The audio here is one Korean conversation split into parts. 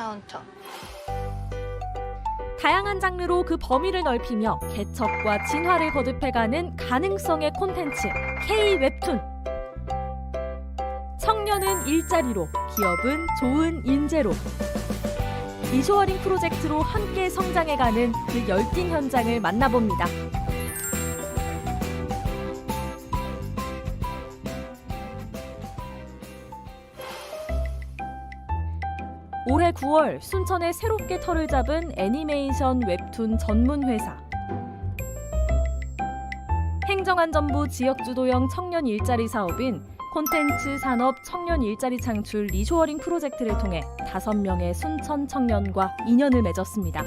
카운터. 다양한 장르로 그 범위를 넓히며 개척과 진화를 거듭해가는 가능성의 콘텐츠 K 웹툰. 청년은 일자리로, 기업은 좋은 인재로. 리쇼어링 프로젝트로 함께 성장해가는 그 열띤 현장을 만나봅니다. 올해 9월 순천에 새롭게 터를 잡은 애니메이션 웹툰 전문 회사. 행정안전부 지역주도형 청년 일자리 사업인 콘텐츠 산업 청년 일자리 창출 리쇼어링 프로젝트를 통해 5명의 순천 청년과 인연을 맺었습니다.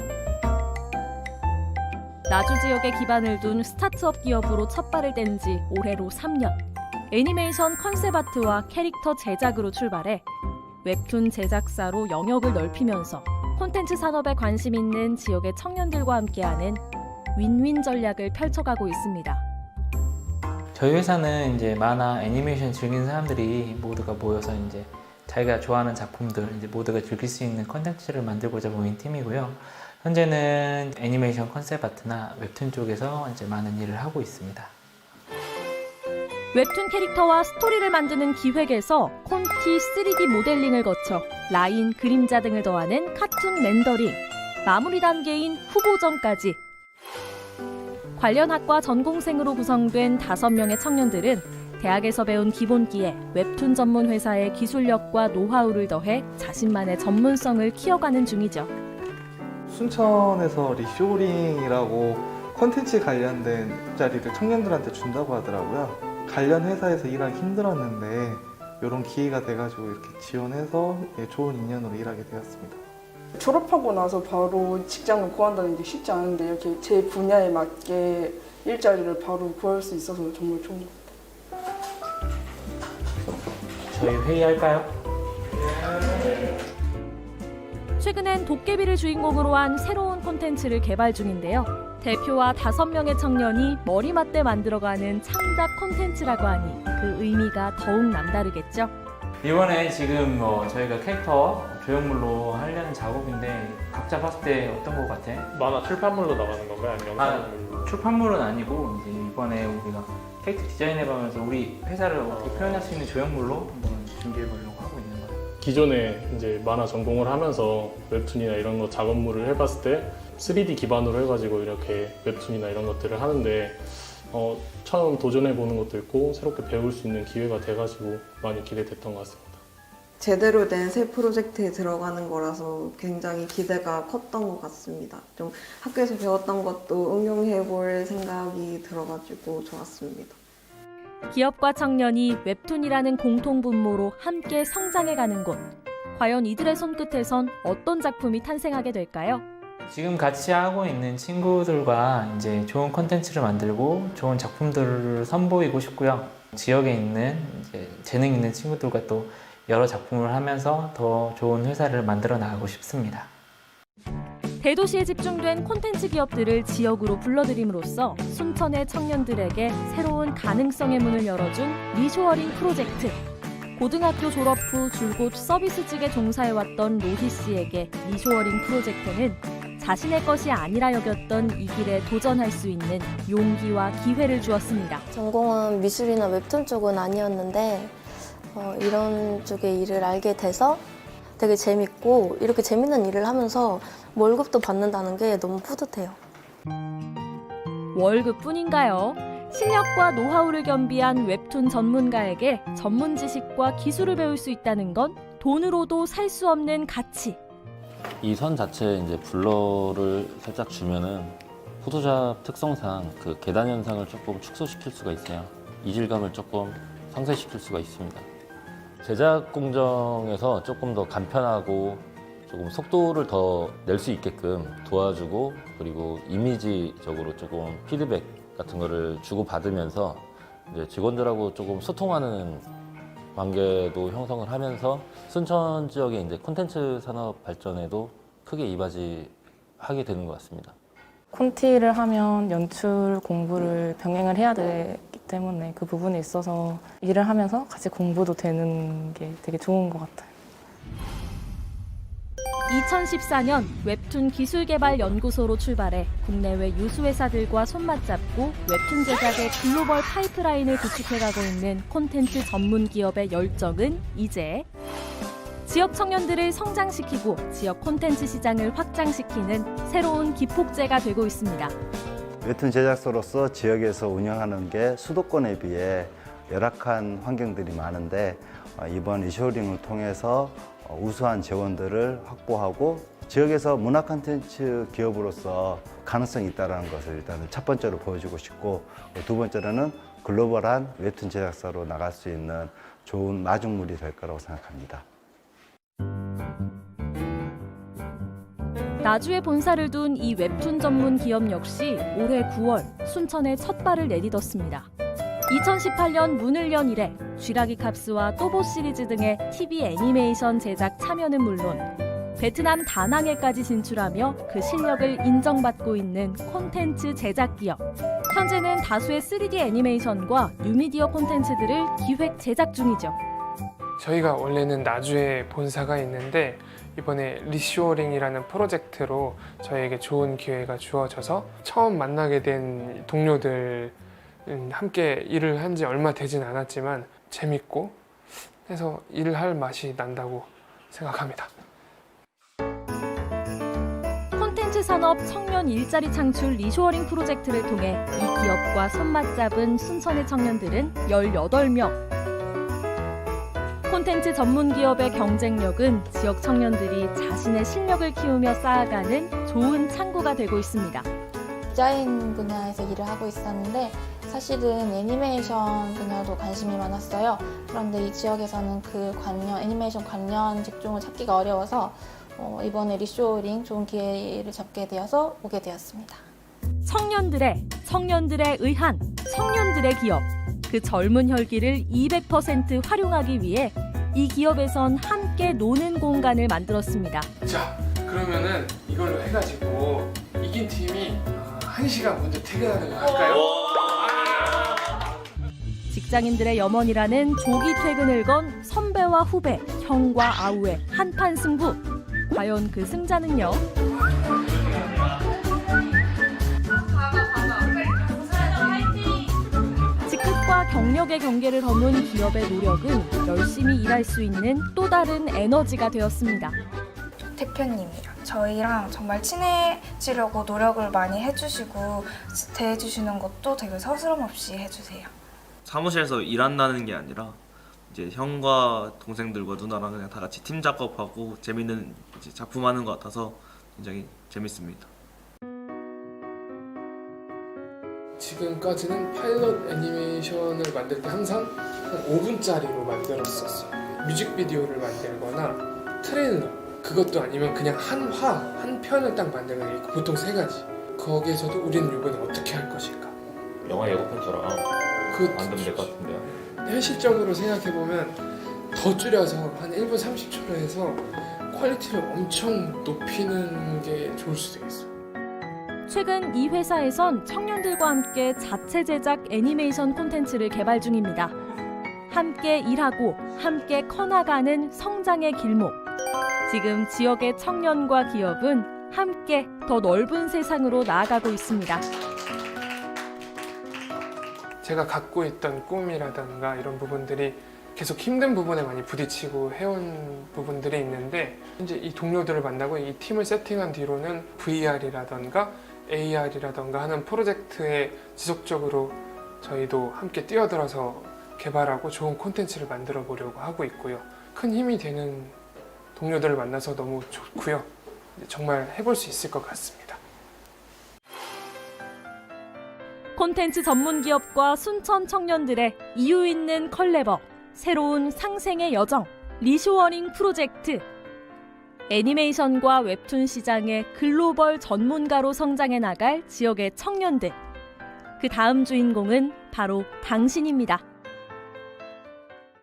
나주 지역에 기반을 둔 스타트업 기업으로 첫 발을 뗀 지 올해로 3년. 애니메이션 컨셉 아트와 캐릭터 제작으로 출발해 웹툰 제작사로 영역을 넓히면서 콘텐츠 산업에 관심 있는 지역의 청년들과 함께하는 윈윈 전략을 펼쳐가고 있습니다. 저희 회사는 이제 만화 애니메이션 즐기는 사람들이 모두가 모여서 이제 자기가 좋아하는 작품들 이제 모두가 즐길 수 있는 컨텐츠를 만들고자 모인 팀이고요. 현재는 애니메이션 컨셉 아트나 웹툰 쪽에서 이제 많은 일을 하고 있습니다. 웹툰 캐릭터와 스토리를 만드는 기획에서 콘티 3D 모델링을 거쳐 라인, 그림자 등을 더하는 카툰 렌더링, 마무리 단계인 후보전까지 관련 학과 전공생으로 구성된 5명의 청년들은 대학에서 배운 기본기에 웹툰 전문 회사의 기술력과 노하우를 더해 자신만의 전문성을 키워가는 중이죠. 순천에서 리쇼링이라고 콘텐츠 관련된 자리를 청년들한테 준다고 하더라고요. 관련 회사에서 일하기 힘들었는데 이런 기회가 돼가지고 이렇게 지원해서 예, 좋은 인연으로 일하게 되었습니다. 졸업하고 나서 바로 직장을 구한다는 게 쉽지 않은데 이렇게 제 분야에 맞게 일자리를 바로 구할 수 있어서 정말 좋은 것 같아요. 저희 회의할까요? 최근엔 도깨비를 주인공으로 한 새로운 콘텐츠를 개발 중인데요. 대표와 다섯 명의 청년이 머리맡에 만들어가는 창작 콘텐츠라고 하니 그 의미가 더욱 남다르겠죠. 이번에 지금 뭐 저희가 캐릭터 조형물로 하려는 작업인데 각자 봤을 때 어떤 것 같아? 만화 출판물로 나가는 건가요? 아니면 아, 영상물로? 출판물은 아니고 이제 이번에 우리가 캐릭터 디자인해보면서 우리 회사를 어떻게 표현할 수 있는 조형물로 한번 준비해보려고 하고 있는 거예요. 기존에 이제 만화 전공을 하면서 웹툰이나 이런 거 작업물을 해봤을 때 3D 기반으로 해가지고 이렇게 웹툰이나 이런 것들을 하는데 어, 처음 도전해보는 것도 있고 새롭게 배울 수 있는 기회가 돼가지고 많이 기대됐던 것 같습니다. 제대로 된 새 프로젝트에 들어가는 거라서 굉장히 기대가 컸던 것 같습니다. 좀 학교에서 배웠던 것도 응용해 볼 생각이 들어가지고 좋았습니다. 기업과 청년이 웹툰이라는 공통 분모로 함께 성장해가는 곳. 과연 이들의 손끝에선 어떤 작품이 탄생하게 될까요? 지금 같이 하고 있는 친구들과 이제 좋은 콘텐츠를 만들고 좋은 작품들을 선보이고 싶고요. 지역에 있는 재능 있는 친구들과 또 여러 작품을 하면서 더 좋은 회사를 만들어 나가고 싶습니다. 대도시에 집중된 콘텐츠 기업들을 지역으로 불러들임으로써 순천의 청년들에게 새로운 가능성의 문을 열어준 리쇼어링 프로젝트. 고등학교 졸업 후 줄곧 서비스직에 종사해왔던 로희 씨에게 리쇼어링 프로젝트는 자신의 것이 아니라 여겼던 이 길에 도전할 수 있는 용기와 기회를 주었습니다. 전공은 미술이나 웹툰 쪽은 아니었는데 어, 이런 쪽의 일을 알게 돼서 되게 재밌고 이렇게 재밌는 일을 하면서 월급도 받는다는 게 너무 뿌듯해요. 월급뿐인가요? 실력과 노하우를 겸비한 웹툰 전문가에게 전문 지식과 기술을 배울 수 있다는 건 돈으로도 살 수 없는 가치. 이 선 자체에 이제 블러를 살짝 주면은 포토샵 특성상 그 계단 현상을 조금 축소시킬 수가 있어요. 이질감을 조금 상쇄시킬 수가 있습니다. 제작 공정에서 조금 더 간편하고 조금 속도를 더 낼 수 있게끔 도와주고 그리고 이미지적으로 조금 피드백 같은 거를 주고 받으면서 이제 직원들하고 조금 소통하는 관계도 형성을 하면서 순천 지역의 이제 콘텐츠 산업 발전에도 크게 이바지하게 되는 것 같습니다. 콘티를 하면 연출 공부를 병행을 해야 되기 때문에 그 부분에 있어서 일을 하면서 같이 공부도 되는 게 되게 좋은 것 같아요. 2014년 웹툰 기술개발연구소로 출발해 국내외 유수회사들과 손맞잡고 웹툰 제작의 글로벌 파이프라인을 구축해가고 있는 콘텐츠 전문 기업의 열정은 이제 지역 청년들을 성장시키고 지역 콘텐츠 시장을 확장시키는 새로운 기폭제가 되고 있습니다. 웹툰 제작소로서 지역에서 운영하는 게 수도권에 비해 열악한 환경들이 많은데 어, 이번 리쇼링을 통해서 어, 우수한 재원들을 확보하고 지역에서 문화 콘텐츠 기업으로서 가능성이 있다는 것을 일단은 첫 번째로 보여주고 싶고 두 번째로는 글로벌한 웹툰 제작사로 나갈 수 있는 좋은 마중물이 될 거라고 생각합니다. 나주에 본사를 둔 이 웹툰 전문 기업 역시 올해 9월 순천에 첫 발을 내딛었습니다. 2018년 문을 연 이래 쥐라기 캅스와 또보 시리즈 등의 TV 애니메이션 제작 참여는 물론 베트남 다낭에까지 진출하며 그 실력을 인정받고 있는 콘텐츠 제작 기업. 현재는 다수의 3D 애니메이션과 뉴미디어 콘텐츠들을 기획 제작 중이죠. 저희가 원래는 나주에 본사가 있는데 이번에 리쇼링이라는 프로젝트로 저희에게 좋은 기회가 주어져서 처음 만나게 된 동료들 음, 함께 일을 한 지 얼마 되진 않았지만 재밌고 해서 일을 할 맛이 난다고 생각합니다. 콘텐츠 산업 청년 일자리 창출 리쇼어링 프로젝트를 통해 이 기업과 손맞잡은 순천의 청년들은 18명. 콘텐츠 전문 기업의 경쟁력은 지역 청년들이 자신의 실력을 키우며 쌓아가는 좋은 창구가 되고 있습니다. 디자인 분야에서 일을 하고 있었는데 사실은 애니메이션 분야도 관심이 많았어요. 그런데 이 지역에서는 그 관련 애니메이션 관련 직종을 찾기가 어려워서 어, 이번에 리쇼링 좋은 기회를 잡게 되어서 오게 되었습니다. 청년들의 청년들의 의한 청년들의 기업 그 젊은 혈기를 200% 활용하기 위해 이 기업에선 함께 노는 공간을 만들었습니다. 자, 그러면은 이걸로 해가지고 이긴 팀이 한 시간 먼저 퇴근하는 거 할까요? 직장인들의 염원이라는 조기 퇴근을 건 선배와 후배, 형과 아우의 한판 승부. 과연 그 승자는요? 직급과 경력의 경계를 허문 기업의 노력은 열심히 일할 수 있는 또 다른 에너지가 되었습니다. 대표님이랑 저희랑 정말 친해지려고 노력을 많이 해주시고 대해주시는 것도 되게 서스럼 없이 해주세요. 사무실에서 일한다는 게 아니라 이제 형과 동생들과 누나랑 그냥 다 같이 팀 작업하고 재밌는 이제 작품 하는 것 같아서 굉장히 재밌습니다. 지금까지는 파일럿 애니메이션을 만들 때 항상 한 5분짜리로 만들었었어요. 뮤직비디오를 만들거나 트레일러 그것도 아니면 그냥 한 화, 한 편을 딱 만들면 이거 보통 세 가지. 거기에서도 우리는 이번에 어떻게 할 것인가? 영화 예고편처럼 그 만들면 될 것 같은데요. 현실적으로 생각해 보면 더 줄여서 한 1분 30초로 해서 퀄리티를 엄청 높이는 게 좋을 수도 있어요. 최근 이 회사에선 청년들과 함께 자체 제작 애니메이션 콘텐츠를 개발 중입니다. 함께 일하고 함께 커나가는 성장의 길목. 지금 지역의 청년과 기업은 함께 더 넓은 세상으로 나아가고 있습니다. 제가 갖고 있던 꿈이라던가 이런 부분들이 계속 힘든 부분에 많이 부딪히고 해온 부분들이 있는데 이제 이 동료들을 만나고 이 팀을 세팅한 뒤로는 VR이라던가 AR이라던가 하는 프로젝트에 지속적으로 저희도 함께 뛰어들어서 개발하고 좋은 콘텐츠를 만들어 보려고 하고 있고요. 큰 힘이 되는 동료들을 만나서 너무 좋고요. 정말 해볼 수 있을 것 같습니다. 콘텐츠 전문 기업과 순천 청년들의 이유 있는 컬래버, 새로운 상생의 여정, 리쇼어링 프로젝트. 애니메이션과 웹툰 시장의 글로벌 전문가로 성장해 나갈 지역의 청년들. 그 다음 주인공은 바로 당신입니다.